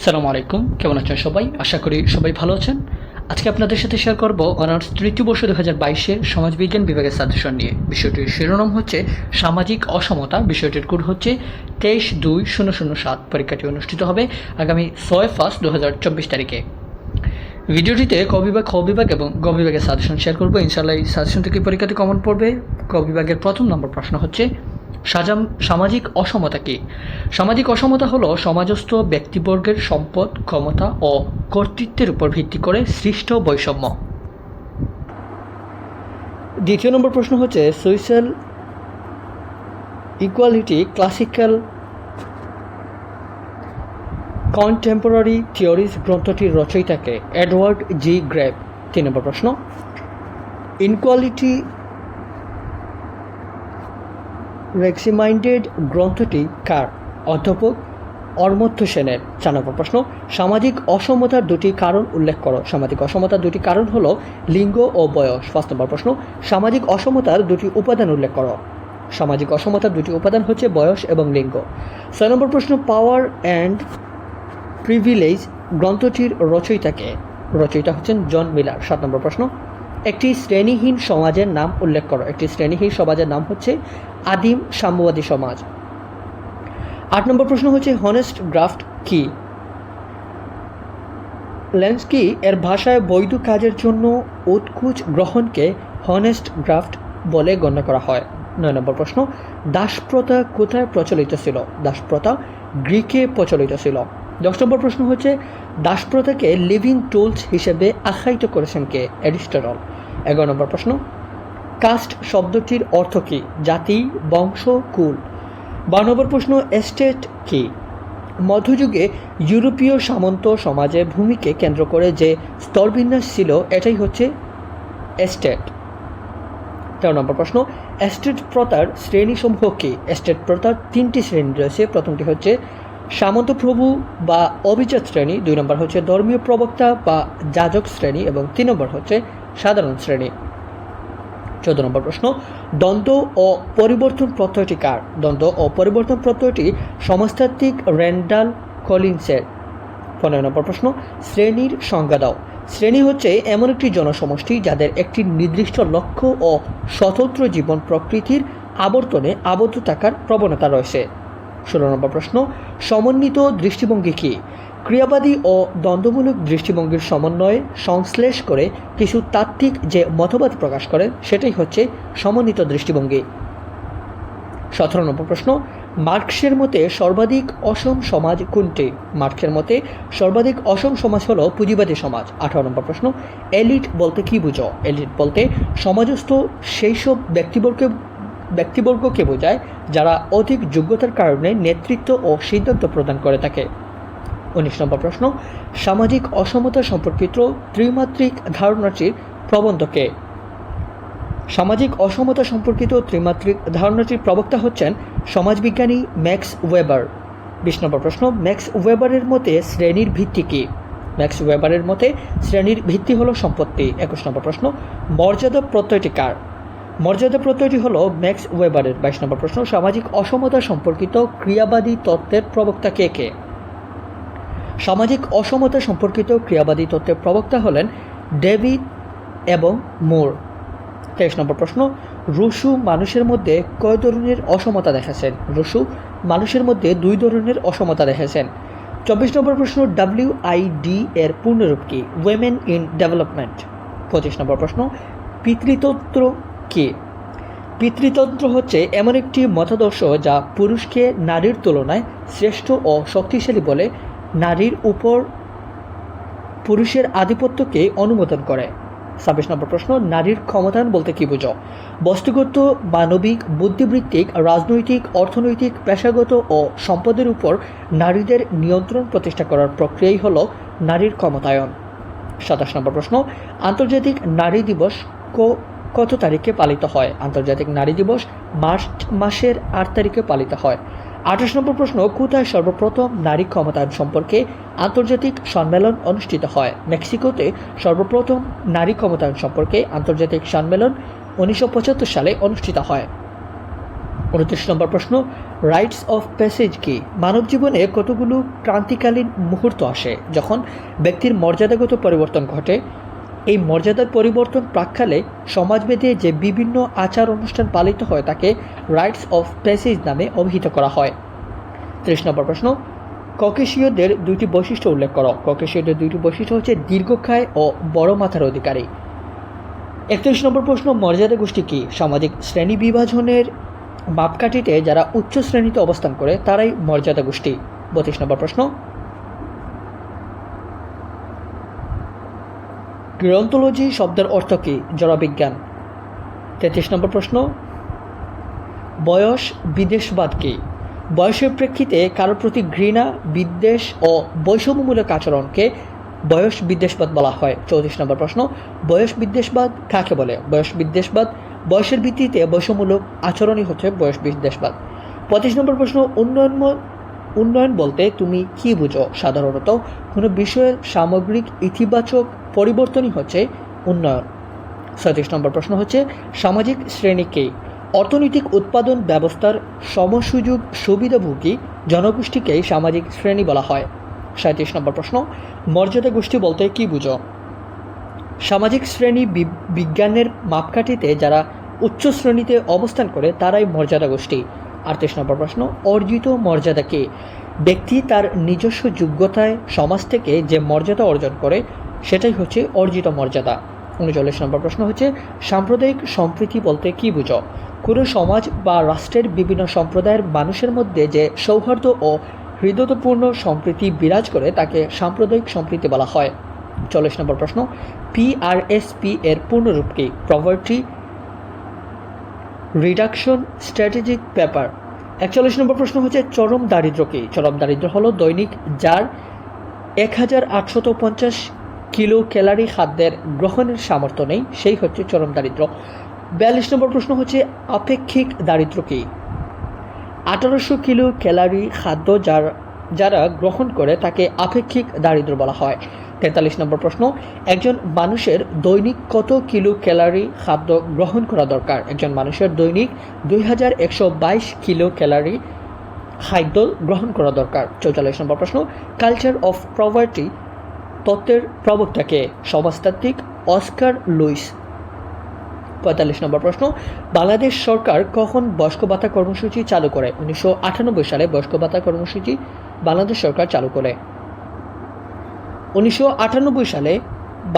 সালামু আলাইকুম। কেমন আছেন সবাই? আশা করি সবাই ভালো আছেন। আজকে আপনাদের সাথে শেয়ার করব অনার্স তৃতীয় বর্ষ দু হাজার বাইশের সমাজবিজ্ঞান বিভাগের সাজেশন নিয়ে। বিষয়টির শিরোনাম হচ্ছে সামাজিক অসমতা। বিষয়টির কোড হচ্ছে তেইশ দুই শূন্য শূন্য সাত। পরীক্ষাটি অনুষ্ঠিত হবে আগামী ছয় ফার্স্ট দু হাজার চব্বিশ তারিখে। ভিডিওটিতে ক বিভাগ, খ বিভাগ এবং গ বিভাগের সাজেশন শেয়ার করব। ইনশাল্লাহ এই সাজেশন থেকে পরীক্ষাটি কমন পড়বে। ক বিভাগের প্রথম নম্বর প্রশ্ন হচ্ছে সাজাম সামাজিক অসমতা কী? সামাজিক অসমতা হলো সমাজস্থ ব্যক্তিবর্গের সম্পদ, ক্ষমতা ও কর্তৃত্বের উপর ভিত্তি করে সৃষ্ট বৈষম্য। দ্বিতীয় নম্বর প্রশ্ন হচ্ছে, social equality classical contemporary theories গ্রন্থটির রচয়িতাকে এডওয়ার্ড জি গ্রেভ। তিন নম্বর প্রশ্ন, ইনকোয়ালিটি রেক্সিমাইন্ডেড গ্রন্থটি কার? অধ্যাপক অর্মথ্য সেনের চার নম্বর প্রশ্ন। সামাজিক অসমতার দুটি কারণ উল্লেখ করো। সামাজিক অসমতার দুটি কারণ হলো লিঙ্গ ও বয়স। পাঁচ নম্বর প্রশ্ন। সামাজিক অসমতার দুটি উপাদান উল্লেখ করো। সামাজিক অসমতার দুটি উপাদান হচ্ছে বয়স এবং লিঙ্গ। ছয় নম্বর প্রশ্ন পাওয়ার অ্যান্ড প্রিভিলেজ গ্রন্থটির রচয়িতাকে। রচয়িতা হচ্ছেন জন মিলার। সাত নম্বর প্রশ্ন একটি শ্রেণীহীন সমাজের নাম উল্লেখ করো। একটি শ্রেণীহীন সমাজের নাম হচ্ছে আদিম সাম্যবাদী সমাজ। আট নম্বর প্রশ্ন হচ্ছে হনেস্ট গ্রাফট কি? লেন্সকি এর ভাষায় বৈধ কাজের জন্য উৎকুচ গ্রহণকে হনেস্ট গ্রাফট বলে গণ্য করা হয়। নয় নম্বর প্রশ্ন, দাসপ্রথা কোথায় প্রচলিত ছিল? দাসপ্রথা গ্রিকে প্রচলিত ছিল। দশ নম্বর প্রশ্ন হচ্ছে, দাসপ্রথাকে লিভিং টুলস হিসেবে আখ্যায়িত করেছেন কে? অ্যারিস্টটল এগারো নম্বর প্রশ্ন। কাস্ট শব্দটির অর্থ কী? জাতি, বংশ, কুল। বারো নম্বর প্রশ্ন, এস্টেট কী? মধ্যযুগে ইউরোপীয় সামন্ত সমাজের ভূমিকে কেন্দ্র করে যে স্তরবিন্যাস ছিল, এটাই হচ্ছে এস্টেট। তেরো নম্বর প্রশ্ন, এস্টেট প্রথার শ্রেণীসমূহ কী? এস্টেট প্রথার তিনটি শ্রেণি রয়েছে। প্রথমটি হচ্ছে সামন্তপ্রভু বা অভিজাত শ্রেণি, দুই নম্বর হচ্ছে ধর্মীয় প্রবক্তা বা যাজক শ্রেণি, এবং তিন নম্বর হচ্ছে সাধারণ শ্রেণি। চোদ্দ নম্বর প্রশ্ন, দ্বন্দ্ব ও পরিবর্তন প্রত্যয়টি কার? দ্বন্দ্ব ও পরিবর্তন প্রত্যয়টি সমাজতাত্ত্বিক র্যান্ডাল কলিন্সের। পনেরো নম্বর প্রশ্ন, শ্রেণির সংজ্ঞা দাও। শ্রেণি হচ্ছে এমন একটি জনসমষ্টি যাদের একটি নির্দিষ্ট লক্ষ্য ও স্বতন্ত্র জীবন প্রকৃতির আবর্তনে আবদ্ধ থাকার প্রবণতা রয়েছে। ষোলো নম্বর প্রশ্ন, সমন্বিত দৃষ্টিভঙ্গি কী? ক্রিয়াবাদী ও দ্বন্দ্বমূলক দৃষ্টিভঙ্গির সমন্বয়ে সংশ্লেষ করে কিছু তাত্ত্বিক যে মতবাদ প্রকাশ করেন সেটাই হচ্ছে সমন্বিত দৃষ্টিভঙ্গি। সতেরো নম্বর প্রশ্ন, মার্কসের মতে সর্বাধিক অসম সমাজ কোনটি? মার্কসের মতে সর্বাধিক অসম সমাজ হলো পুঁজিবাদী সমাজ। আঠারো নম্বর প্রশ্ন, এলিট বলতে কী বুঝো? এলিট বলতে সমাজস্থ সেই সব ব্যক্তিবর্গকে ব্যক্তিবর্গকে বোঝায়, যারা অধিক যোগ্যতার কারণে নেতৃত্ব ও সিদ্ধান্ত প্রদান করে থাকে। উনিশ নম্বর প্রশ্ন, সামাজিক অসমতা সম্পর্কিত ত্রিমাত্রিক ধারণাটির প্রবন্ধকে সামাজিক অসমতা সম্পর্কিত ত্রিমাত্রিক ধারণাটির প্রবক্তা হচ্ছেন সমাজবিজ্ঞানী ম্যাক্স ওয়েবার। বিশ নম্বর প্রশ্ন, ম্যাক্স ওয়েবারের মতে শ্রেণির ভিত্তি কী? ম্যাক্স ওয়েবারের মতে শ্রেণির ভিত্তি হলো সম্পত্তি। একুশ নম্বর প্রশ্ন, মর্যাদা প্রত্যয়টি কার? মর্যাদা প্রত্যয়টি হল ম্যাক্স ওয়েবারের। বাইশ নম্বর প্রশ্ন, সামাজিক অসমতা সম্পর্কিত ক্রিয়াবাদী তত্ত্বের প্রবক্তা কে কে? সামাজিক অসমতা সম্পর্কিত ক্রিয়াবাদী তত্ত্বের প্রবক্তা হলেন ডেভিড এবং মোর। তেইশ নম্বর প্রশ্ন, রুশু মানুষের মধ্যে কয় ধরনের অসমতা দেখাচ্ছেন রুশু মানুষের মধ্যে দুই ধরনের অসমতা দেখাচ্ছেন চব্বিশ নম্বর প্রশ্ন, ডাব্লিউ আই ডি এর পূর্ণরূপ কি? উইমেন ইন ডেভেলপমেন্ট পঁচিশ নম্বর প্রশ্ন পিতৃতন্ত্র কি? পিতৃতন্ত্র হচ্ছে এমন একটি মতাদর্শ যা পুরুষকে নারীর তুলনায় শ্রেষ্ঠ ও শক্তিশালী বলে নারীর উপর পুরুষের আধিপত্যকে অনুমোদন করে। ছাব্বিশ নম্বর প্রশ্ন, নারীর ক্ষমতায়ন বলতে কী বুঝো? বস্তুগত, মানবিক, বুদ্ধিবৃত্তিক, রাজনৈতিক, অর্থনৈতিক, পেশাগত ও সম্পদের উপর নারীদের নিয়ন্ত্রণ প্রতিষ্ঠা করার প্রক্রিয়াই হল নারীর ক্ষমতায়ন। সাতাশ নম্বর প্রশ্ন, আন্তর্জাতিক নারী দিবস কত তারিখে পালিত হয়? আন্তর্জাতিক নারী দিবস মার্চ মাসের আট তারিখে পালিত হয়। আঠাশ নম্বর প্রশ্ন, কোথায় সর্বপ্রথম নারী ক্ষমতায়ন সম্পর্কে আন্তর্জাতিক সম্মেলন অনুষ্ঠিত হয়? মেক্সিকোতে সর্বপ্রথম নারী ক্ষমতায়ন সম্পর্কে আন্তর্জাতিক সম্মেলন উনিশশো পঁচাত্তর সালে অনুষ্ঠিত হয়। উনত্রিশ নম্বর প্রশ্ন, রাইটস অফ প্যাসেজ কি? মানব জীবনে কতগুলো ক্রান্তিকালীন মুহূর্ত আসে? যখন ব্যক্তির মর্যাদাগত পরিবর্তন ঘটে এই মর্যাদার পরিবর্তন প্রাককালে সমাজভেদে যে বিভিন্ন আচার অনুষ্ঠান পালিত হয় তাকে রাইটস অফ প্যাসেজ নামে অভিহিত করা হয়। ত্রিশ নম্বর প্রশ্ন, ককেশীয়দের দুইটি বৈশিষ্ট্য উল্লেখ করো। ককেশীয়দের দুইটি বৈশিষ্ট্য হচ্ছে দীর্ঘকায় ও বড় মাথার অধিকারী। একত্রিশ নম্বর প্রশ্ন, মর্যাদা গোষ্ঠী কী? সামাজিক শ্রেণি বিভাজনের মাপকাঠিতে যারা উচ্চ শ্রেণীতে অবস্থান করে, তারাই মর্যাদা গোষ্ঠী। বত্রিশ নম্বর প্রশ্ন গ্রন্থোলজি শব্দের অর্থ কী? জড়বিজ্ঞান তেত্রিশ নম্বর প্রশ্ন। বয়স বিদেশবাদ কী? বয়সের প্রেক্ষিতে কারোর প্রতি ঘৃণা, বিদ্বেষ ও বৈষম্যমূলক আচরণকে বয়স বিদ্বেষবাদ বলা হয়। চৌত্রিশ নম্বর প্রশ্ন। বয়স বিদ্বেষবাদ কাকে বলে? বয়স বিদ্বেষবাদ বয়সের ভিত্তিতে বৈষম্যমূলক আচরণই হচ্ছে বয়স বিদ্বেষবাদ পঁচিশ নম্বর প্রশ্ন। উন্নয়ন উন্নয়ন বলতে তুমি কি বুঝো? সাধারণত কোনো বিষয়ের সামগ্রিক ইতিবাচক পরিবর্তনই হচ্ছে উন্নয়ন। ছয়ত্রিশ নম্বর প্রশ্ন হচ্ছে, সামাজিক শ্রেণীকে অর্থনৈতিক উৎপাদন ব্যবস্থার সমসুযোগ সুবিধাভোগী জনগোষ্ঠীকেই সামাজিক শ্রেণি বলা হয়। সাঁত্রিশ নম্বর প্রশ্ন, মর্যাদা গোষ্ঠী বলতে কি বুঝো? সামাজিক শ্রেণি বিজ্ঞানের মাপকাঠিতে যারা উচ্চ শ্রেণীতে অবস্থান করে, তারাই মর্যাদা গোষ্ঠী। আটত্রিশ নম্বর প্রশ্ন, অর্জিত মর্যাদা কি? ব্যক্তি তার নিজস্ব যোগ্যতায় সমাজ থেকে যে মর্যাদা অর্জন করে সেটাই হচ্ছে অর্জিত মর্যাদা। উনচল্লিশ নম্বর প্রশ্ন হচ্ছে, সাম্প্রদায়িক সম্প্রীতি বলতে কি বুঝো? কোনো সমাজ বা রাষ্ট্রের বিভিন্ন সম্প্রদায়ের মানুষের মধ্যে যে সৌহার্দ্য ও হৃদয়পূর্ণ সম্প্রীতি বিরাজ করে, তাকে সাম্প্রদায়িক সম্প্রীতি বলা হয়। চল্লিশ নম্বর প্রশ্ন পিআরএসপি এর পূর্ণরূপ কি? প্রভার্টি রিডাকশন স্ট্র্যাটেজিক পেপার একচল্লিশ নম্বর প্রশ্ন হচ্ছে, চরম দারিদ্র কি? চরম দারিদ্র হলো দৈনিক যার এক হাজার আটশত পঞ্চাশ কিলো ক্যালারি খাদ্যের গ্রহণের সামর্থ্য নেই, সেই হচ্ছে চরম দারিদ্র। বিয়াল্লিশ নম্বর প্রশ্ন হচ্ছে, আপেক্ষিক দারিদ্র কি? আঠারোশো কিলো ক্যালারি খাদ্য যার, যারা গ্রহণ করে তাকে আপেক্ষিক দারিদ্র বলা হয়। তেতাল্লিশ নম্বর প্রশ্ন, একজন মানুষের দৈনিক কত কিলো ক্যালারি খাদ্য গ্রহণ করা দরকার? একজন মানুষের দৈনিক দুই হাজার একশো বাইশ কিলো ক্যালারি খাদ্য গ্রহণ করা দরকার। চৌচল্লিশ নম্বর প্রশ্ন, কালচার অফ প্রভার্টি তত্ত্বের প্রবক্তাকে সমাজতাত্ত্বিক অস্কার লুইস। পঁয়তাল্লিশ নম্বর প্রশ্ন, বাংলাদেশ সরকার কখন বয়স্ক ভাতা কর্মসূচি চালু করে? উনিশশো আটানব্বই সালে বয়স্ক ভাতা কর্মসূচি বাংলাদেশ সরকার চালু করে। উনিশশো আটানব্বই সালে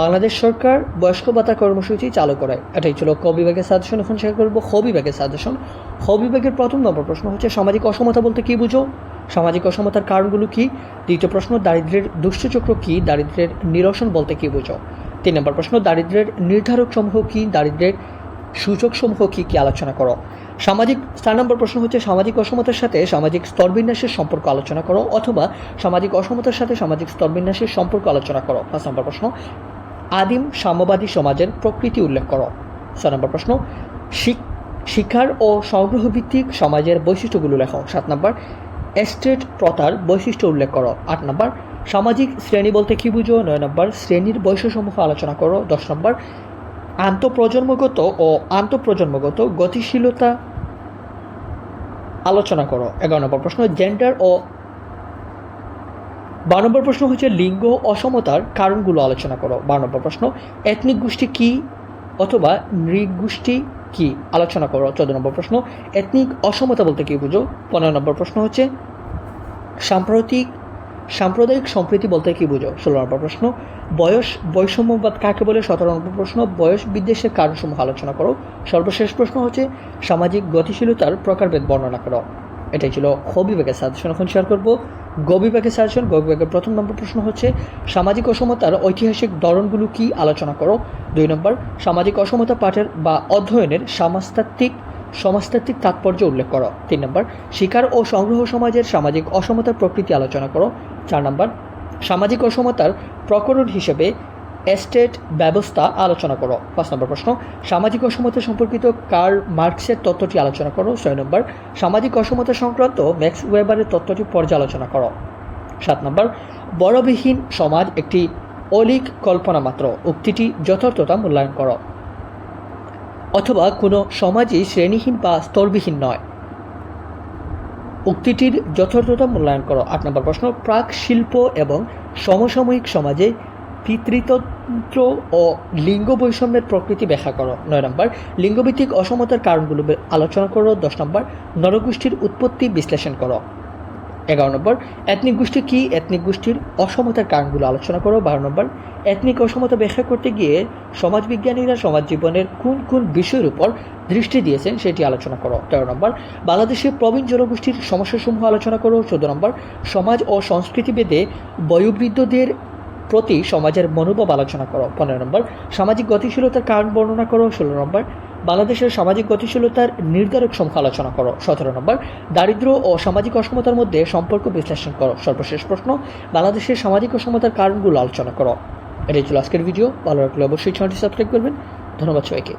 বাংলাদেশ সরকার বয়স্ক ভাতা কর্মসূচি চালু করে। এটাই ছিল ক বিভাগের সাজেশন, এখন শেয়ার করব খ বিভাগের সাজেশন। খ বিভাগের প্রথম নম্বর প্রশ্ন হচ্ছে, সামাজিক অসমতা বলতে কি বুঝো? সামাজিক অসমতার কারণগুলো কি? দ্বিতীয় প্রশ্ন দারিদ্র্যের দুষ্টচক্র কি? দারিদ্র্যের নিরসন বলতে কি বুঝো? তিন নম্বর প্রশ্ন দারিদ্র্যের নির্ধারক সমূহ কি? দারিদ্র্যের সূচক সমূহ কি? কি আলোচনা করো। সামাজিক, চার নম্বর প্রশ্ন হচ্ছে, সামাজিক অসমতার সাথে সামাজিক স্তরবিন্যাসের সম্পর্ক আলোচনা করো অথবা সামাজিক অসমতার সাথে সামাজিক স্তরবিন্যাসের সম্পর্ক আলোচনা করো। পাঁচ নম্বর প্রশ্ন, আদিম সাম্যবাদী সমাজের প্রকৃতি উল্লেখ করো। ছয় নম্বর প্রশ্ন, শিক- শিক্ষার ও সংগ্রহভিত্তিক সমাজের বৈশিষ্ট্যগুলো লেখো। সাত নম্বর এস্টেট প্রথার বৈশিষ্ট্য উল্লেখ করো। আট নম্বর, সামাজিক শ্রেণি বলতে কি বুঝো? নয় নম্বর, শ্রেণির বৈশসমূহ আলোচনা করো। দশ নম্বর, আন্তঃপ্রজন্মগত ও আন্তঃপ্রজন্মগত গতিশীলতা আলোচনা করো। এগারো নম্বর প্রশ্ন জেন্ডার ও বারো নম্বর প্রশ্ন হচ্ছে লিঙ্গ অসমতার কারণগুলো আলোচনা করো। বারো নম্বর প্রশ্ন এথনিক গোষ্ঠী কি অথবা নৃগোষ্ঠী কি আলোচনা করো? চোদ্দ নম্বর প্রশ্ন এথনিক অসমতা বলতে কী বুঝো? পনেরো নম্বর প্রশ্ন হচ্ছে, সাম্প্রতিক, সাম্প্রদায়িক সম্প্রীতি বলতে কী বুঝো? ষোলো নম্বর প্রশ্ন, বয়স, বৈষম্যবাদ কাকে বলে? সতেরো নম্বর প্রশ্ন, বয়স বিদ্বেষের কারণসমূহ আলোচনা করো। সর্বশেষ প্রশ্ন হচ্ছে, সামাজিক গতিশীলতার প্রকারভেদ বর্ণনা করো। এটাই ছিল খ বিভাগের সাজেশন এখন শেয়ার করব গ বিভাগের সাজেশন গ বিভাগের প্রথম নম্বর প্রশ্ন হচ্ছে, সামাজিক অসমতার ঐতিহাসিক ধরনগুলো কি আলোচনা করো? দুই নম্বর, সামাজিক অসমতা পাঠের বা অধ্যয়নের সমাজতাত্ত্বিক সমাজতাত্ত্বিক তাৎপর্য উল্লেখ করো। তিন নম্বর, শিকার ও সংগ্রহ সমাজের সামাজিক অসমতার প্রকৃতি আলোচনা করো। চার নম্বর, সামাজিক অসমতার প্রকরণ হিসেবে এস্টেট ব্যবস্থা আলোচনা করো। পাঁচ নম্বর প্রশ্ন, সামাজিক অসমতা সম্পর্কিত কার্ল মার্কসের তত্ত্বটি আলোচনা করো। ছয় নম্বর, সামাজিক অসমতা সংক্রান্ত ম্যাক্স ওয়েবারের তত্ত্বটি পর্যালোচনা করো। সাত নম্বর, বড়বিহীন সমাজ একটি অলিক কল্পনা মাত্র। উক্তিটি যথার্থতা মূল্যায়ন করো। অথবা কোনো সমাজই শ্রেণীহীন বা স্তরবিহীন নয়। উক্তিটির যথার্থতা মূল্যায়ন করো। আট নম্বর প্রশ্ন, প্রাক শিল্প এবং সমসাময়িক সমাজে পিতৃতন্ত্র ও লিঙ্গ বৈষম্যের প্রকৃতি ব্যাখ্যা করো। নয় নম্বর, লিঙ্গভিত্তিক অসমতার কারণগুলো আলোচনা করো। দশ নম্বর, নরগোষ্ঠীর উৎপত্তি বিশ্লেষণ করো। এগারো নম্বর এথনিক গোষ্ঠী কী? এথনিক গোষ্ঠীর অসমতার কারণগুলো আলোচনা করো। বারো নম্বর এথনিক অসমতা ব্যাখ্যা করতে গিয়ে সমাজবিজ্ঞানীরা সমাজ জীবনের কোন কোন বিষয়ের উপর দৃষ্টি দিয়েছেন সেটি আলোচনা করো। তেরো নম্বর বাংলাদেশের প্রবীণ জনগোষ্ঠীর সমস্যাসমূহ আলোচনা করো। চোদ্দ নম্বর, সমাজ ও সংস্কৃতিভেদে বয়োবৃদ্ধদের প্রতি সমাজের মনোভাব আলোচনা করো। পনেরো নম্বর, সামাজিক গতিশীলতার কারণ বর্ণনা করো। ষোলো নম্বর, বাংলাদেশের সামাজিক গতিশীলতার নির্ধারক সংখ্যা আলোচনা করো। সতেরো নম্বর দারিদ্র ও সামাজিক অসমতার মধ্যে সম্পর্ক বিশ্লেষণ করো। সর্বশেষ প্রশ্ন, বাংলাদেশের সামাজিক অসমতার কারণগুলো আলোচনা করো। এটাই ছিল আজকের ভিডিও। ভালো রাখলে অবশ্যই চ্যানেলটি সাবস্ক্রাইব করবেন। ধন্যবাদ সবাইকে।